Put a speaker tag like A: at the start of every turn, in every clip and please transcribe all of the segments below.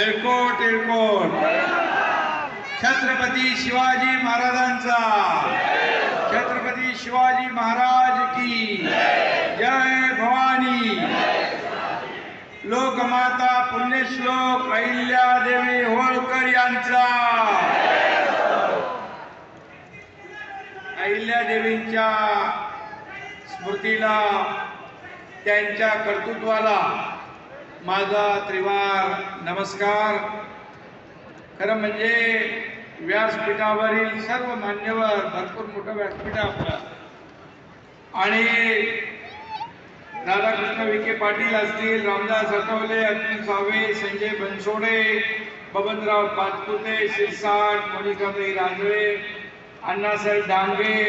A: एकोट एकोट छत्रपती शिवाजी महाराजांचा. छत्रपती शिवाजी महाराज की जय भवानी. लोकमाता पुण्यश्लोक अहिल्यादेवी होळकर यांचा. अहिल्यादेवींच्या स्मृतीला त्यांच्या कर्तृत्वाला माझा त्रिवार नमस्कार. खरं म्हणजे व्यासपीठावरील सर्व मान्यवर भरपूर मोठं व्यासपीठ आपलं. आणि राधाकृष्ण विखे पाटील असतील रामदास आठवले अतुल सावे संजय बनसोडे बबनराव पाचपुते शिरसाट मोनिकाबाई राजळे अण्णासाहेब डांगे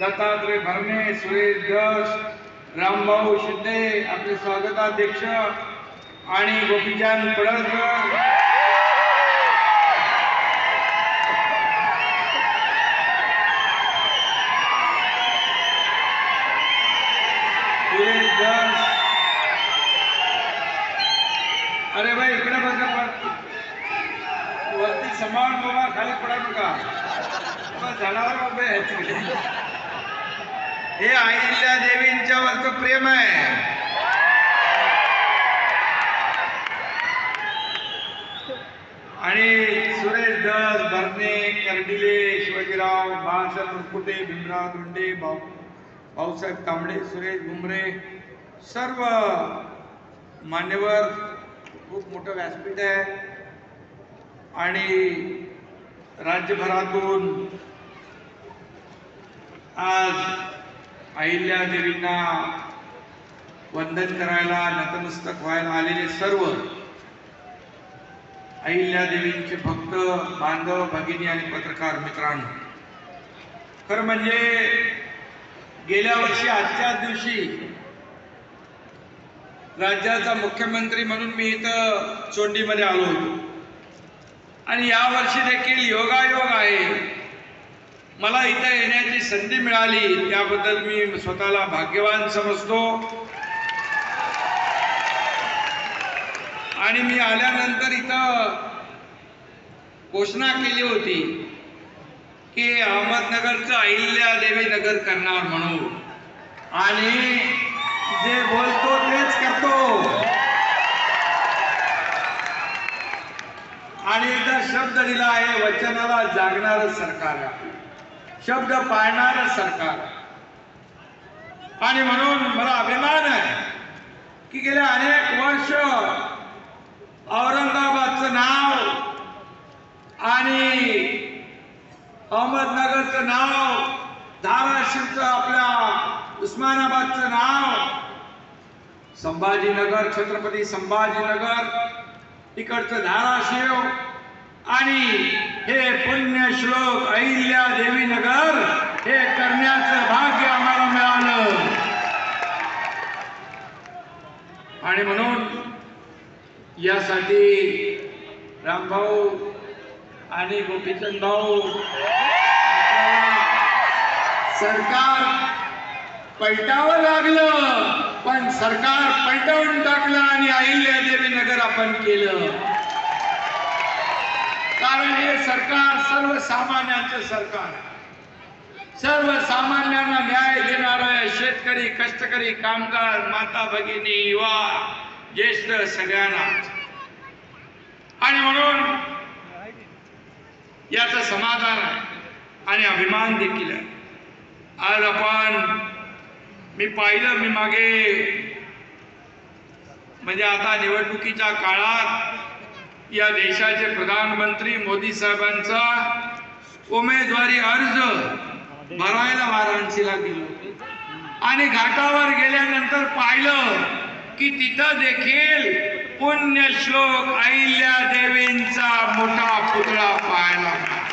A: दत्तात्रय भरणे सुरेश दस रामभाऊ शिंदे आपले स्वागताध्यक्ष आणि गोपीचंद पडळकर अरे भाई इकडे बस पण. वरती समान बाबा खाली पडा नका बाबा जनावर बाबा आहेत. हे अहिल्या देवींच्या वरचं प्रेम आहे आणि सुरेश दस भरणे कर्डिले शिवाजीराव बाळासाहेब भीमराव धोंडे भाऊ भाऊसाहेब तांबडे सुरेश भुमरे सर्व मान्यवर खूप मोठं व्यासपीठ आहे. आणि राज्यभरातून आज अहिल्या देवींना वंदन करायला नतमस्तक व्हायला आलेले सर्व अहिल्या देवींचे भक्त बांधव भगिनी आणि पत्रकार मित्रांनो खरं म्हणजे गेल्या वर्षी आजच्याच दिवशी राज्याचा मुख्यमंत्री म्हणून मी इथं चोंडीमध्ये आलो होतो. आणि या वर्षी देखील योगायोग आहे. मला इथं येण्याची संधी मिळाली. त्याबद्दल मी स्वतःला भाग्यवान समजतो. आणि मी आल्यानंतर इथं घोषणा केली होती. की अहमदनगरचं अहिल्या देवी नगर करणार म्हणून. आणि जे बोलतो तेच करतो. आणि एकदा शब्द दिला आहे वचनाला जागणार सरकार शब्द पाळणार सरकार आणि म्हणून मला अभिमान आहे की गेल्या अनेक वर्ष औरंगाबादचं नाव आणि अहमदनगरचं नाव धाराशिवचं आपल्या उस्मानाबादचं नाव. संभाजीनगर छत्रपती संभाजीनगर इकडचं धाराशिव आणि हे पुण्यश्लोक अहिल्या देवी नगर हे करण्याचं भाग्य आम्हाला मिळालं. आणि म्हणून यासाठी रामभाऊ आणि गोपीचंद भाऊ सरकार पलटावं लागलं पण सरकार पैटावून टाकलं आणि अहिल्या देवी नगर आपण केलं. कारण हे सरकार सर्वसामान्यांचं सरकार सर्व सर्वसामान्यांना न्याय देणार शेतकरी कष्टकरी कामगार माता भगिनी युवा ज्येष्ठ सगळ्यांना. आणि म्हणून याचं समाधान आहे आणि अभिमान देखील आहे. आज आपण मी पाहिलं मी मागे. म्हणजे आता निवडणुकीच्या काळात या देशाचे प्रधानमंत्री मोदी साहेबांचा उमेदवारी अर्ज भरायला वाराणसीला गेलो आणि घाटावर गेल्यानंतर पाहिलं की तिथं देखील पुण्यश्लोक अहिल्या देवींचा मोठा पुतळा पाहायला मिळाला.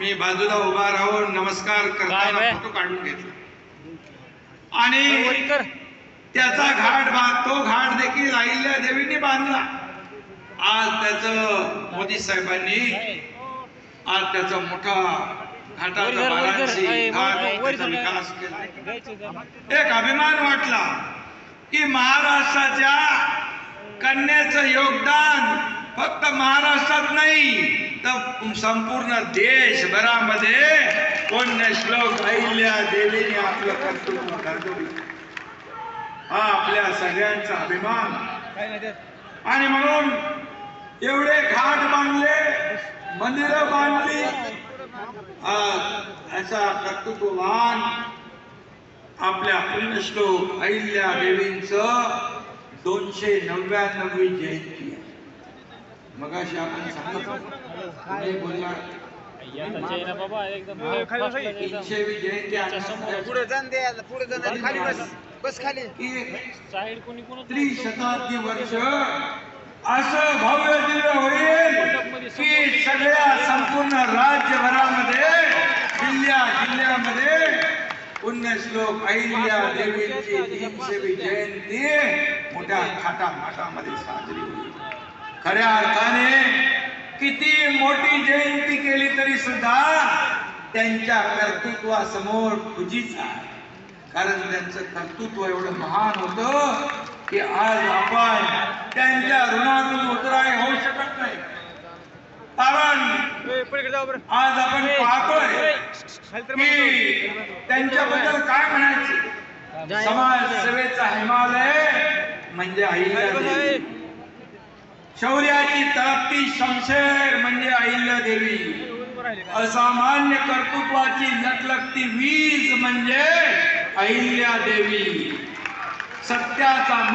A: मी बाजूला उभा राहून नमस्कार करताना? फोटो काढून घेतला आणि त्याचा घाट बांध तो घाट देखील अहिल्या देवींनी बांधला आज त्याचं मोदी साहेबांनी आज त्याचा मोठा घाटाचा घाट. विकास केला? एक अभिमान वाटला की महाराष्ट्राच्या कन्याचं योगदान फक्त महाराष्ट्रात नाही तर संपूर्ण देशभरामध्ये पुण्य श्लोक अहिल्या देवीने आपलं कर्तृत्व गाजवलं हा आपल्या सगळ्यांचा अभिमान. आणि म्हणून एवढे घाट बांधले मंदिर बांधली आ- असा कर्तृत्ववान आपल्या पुण्यश्लोक अहिल्या देवींच दोनशे नव्याण्णवी जयंती. आहे मगाशी आपण बोलला तीनशेवी जयंती
B: पुढे जाण दे पुढे जाण दे. खाली बस. बस खाली.
A: की
C: साईड कोणी कोण
A: त्रिशताब्दी वर्ष असं भव्य दिव्य होईल की सगळ्या संपूर्ण राज्यभरामध्ये जिल्ह्या जिल्ह्यामध्ये पुण्यश्लोक अहिल्या देवीची तीनशेवी जयंती मोठ्या थाटा माटामध्ये साजरी होईल. खऱ्या अर्थाने किती मोठी जयंती केली तरी सुद्धा त्यांच्या कर्तृत्वासमोर तुझीच आहे. कारण त्यांचं कर्तृत्व एवढं महान होतं की आज आपण त्यांच्या ऋणातून उतराय होऊ शकत नाही. कारण आज आपण पाहतोय की त्यांच्याबद्दल काय म्हणायचे? समाज सेवेचा हिमालय म्हणजे अहिल्यादेवी शौर्याची तळपती शमशेर म्हणजे अहिल्यादेवी असामान्य कर्तृत्वाची लटलगती वीज म्हणजे अहिल्या देवी. सत्याचा